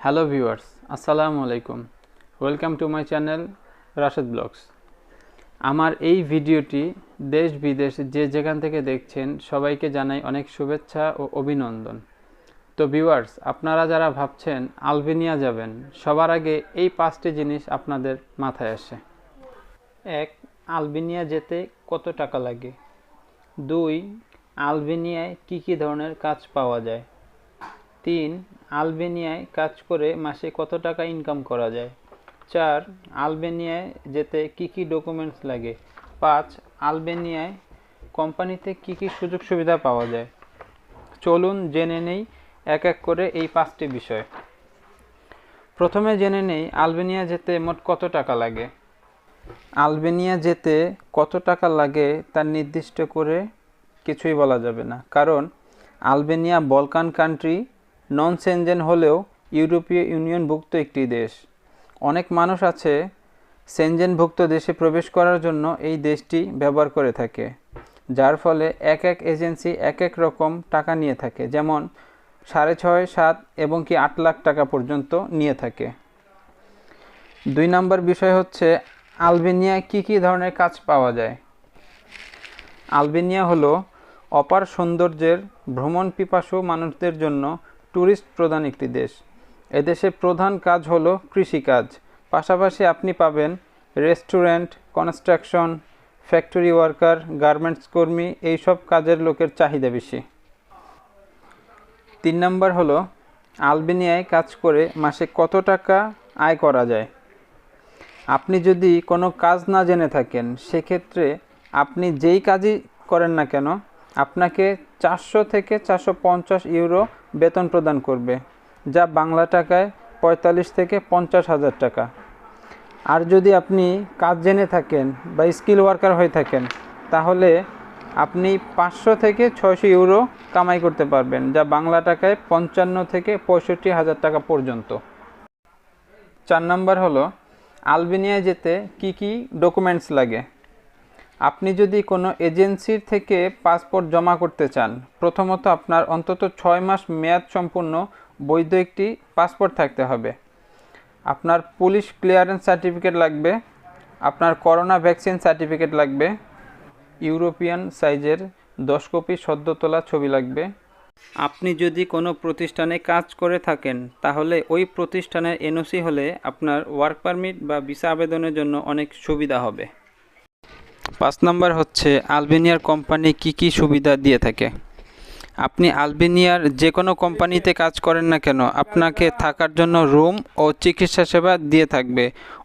Hello viewers আসসালামু আলাইকুম welcome to my channel Rashed vlogs আমার এই ভিডিওটি দেশ বিদেশ যে যেখান থেকে দেখছেন, সবাইকে জানাই অনেক শুভেচ্ছা ও অভিনন্দন। তো ভিউয়ার্স আপনারা যারা ভাবছেন আলবেনিয়া যাবেন, সবার আগে এই পাঁচটি জিনিস আপনাদের মাথায় আসে। এক, আলবেনিয়া যেতে কত টাকা লাগে? দুই, আলবেনিয়ায় কী কী ধরনের কাজ পাওয়া যায়? তিন, আলবেনিয়ায় কাজ করে মাসে কত টাকা ইনকাম করা যায়? চার, আলবেনিয়ায় যেতে কি কি ডকুমেন্টস লাগে? পাঁচ, আলবেনিয়ায় কোম্পানিতে কি কি সুযোগ সুবিধা পাওয়া যায়? চলুন জেনে নেই এক এক করে এই পাঁচটি বিষয়। প্রথমে জেনে নেই আলবেনিয়া যেতে মোট কত টাকা লাগে? আলবেনিয়া যেতে কত টাকা লাগে তার নির্দিষ্ট করে কিছুই বলা যাবে না। কারণ Albania Balkan country non Schengen হলেও ইউরোপীয় ইউনিয়নভুক্ত একটি দেশ। অনেক মানুষ আছে সেনজেনভুক্ত দেশে প্রবেশ করার জন্য এই দেশটি ব্যবহার করে থাকে, যার ফলে এক এক এজেন্সি এক এক রকম টাকা নিয়ে থাকে, যেমন সাড়ে ছয়, সাত এবং কি আট লাখ টাকা পর্যন্ত নিয়ে থাকে। দুই নম্বর বিষয় হচ্ছে, আলবেনিয়ায় কি কি ধরনের কাজ পাওয়া যায়? আলবেনিয়া হলো অপার সৌন্দর্যের ভ্রমণ পিপাসু মানুষদের জন্য ট্যুরিস্ট প্রধান একটি দেশ। এদেশে প্রধান কাজ হলো কৃষিকাজ। পাশাপাশি আপনি পাবেন restaurant, construction, factory worker, garments কর্মী, এইসব কাজের লোকের চাহিদা বেশি। তিন নম্বর হলো আলবেনিয়ায় কাজ করে মাসে কত টাকা আয় করা যায়? আপনি যদি কোনো কাজ না জেনে থাকেন, সেক্ষেত্রে আপনি যেই কাজই করেন না কেন, আপনাকে চারশো থেকে চারশো পঞ্চাশ ইউরো বেতন প্রদান করবে, যা বাংলা টাকায় পঁয়তাল্লিশ থেকে পঞ্চাশ হাজার টাকা। আর যদি আপনি কাজ জেনে থাকেন বা স্কিল ওয়ার্কার হয়ে থাকেন, তাহলে আপনি পাঁচশো থেকে ছয়শো ইউরো কামাই করতে পারবেন, যা বাংলা টাকায় পঞ্চান্ন থেকে পঁয়ষট্টি হাজার টাকা পর্যন্ত। চার নম্বর হলো, আলবেনিয়ায় যেতে কি কি ডকুমেন্টস লাগে? আপনি যদি কোনো এজেন্সির থেকে পাসপোর্ট জমা করতে চান, প্রথমত আপনার অন্তত ছয় মাস মেয়াদ সম্পূর্ণ বৈধ একটি পাসপোর্ট থাকতে হবে। আপনার পুলিশ ক্লিয়ারেন্স সার্টিফিকেট লাগবে, আপনার করোনা ভ্যাকসিন সার্টিফিকেট লাগবে, ইউরোপিয়ান সাইজের দশ কপি সদ্য তোলা ছবি লাগবে। আপনি যদি কোনো প্রতিষ্ঠানে কাজ করে থাকেন, তাহলে ওই প্রতিষ্ঠানের এনওসি হলে আপনার ওয়ার্ক পারমিট বা ভিসা আবেদনের জন্য অনেক সুবিধা হবে। পাঁচ নম্বর হচ্ছে, আলবেনিয়ার কোম্পানি কি কি সুবিধা দিয়ে থাকে? আপনি আলবেনিয়ার যে কোনো কোম্পানিতে কাজ করেন না কেন, আপনাকে থাকার জন্য রুম ও চিকিৎসা সেবা দিয়ে থাকবে।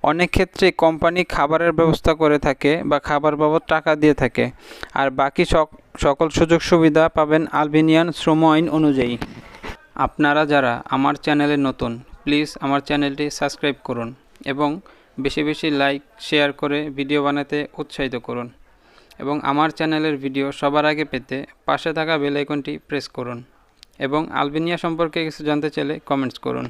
অনেক ক্ষেত্রে কোম্পানি খাবারের ব্যবস্থা করে থাকে বা খাবার বাবদ টাকা দিয়ে থাকে। আর বাকি সকল সুযোগ সুবিধা পাবেন আলবেনিয়ান শ্রম আইন অনুযায়ী। আপনারা যারা আমার চ্যানেলে নতুন, প্লিজ আমার চ্যানেলটি সাবস্ক্রাইব করুন এবং বেশি বেশি লাইক, শেয়ার করে ভিডিও বানাতে উৎসাহিত করুন এবং আমার চ্যানেলের ভিডিও সবার আগে পেতে পাশে থাকা বেল আইকনটি প্রেস করুন এবং আলবেনিয়া সম্পর্কে কিছু জানতে চাইলে কমেন্টস করুন।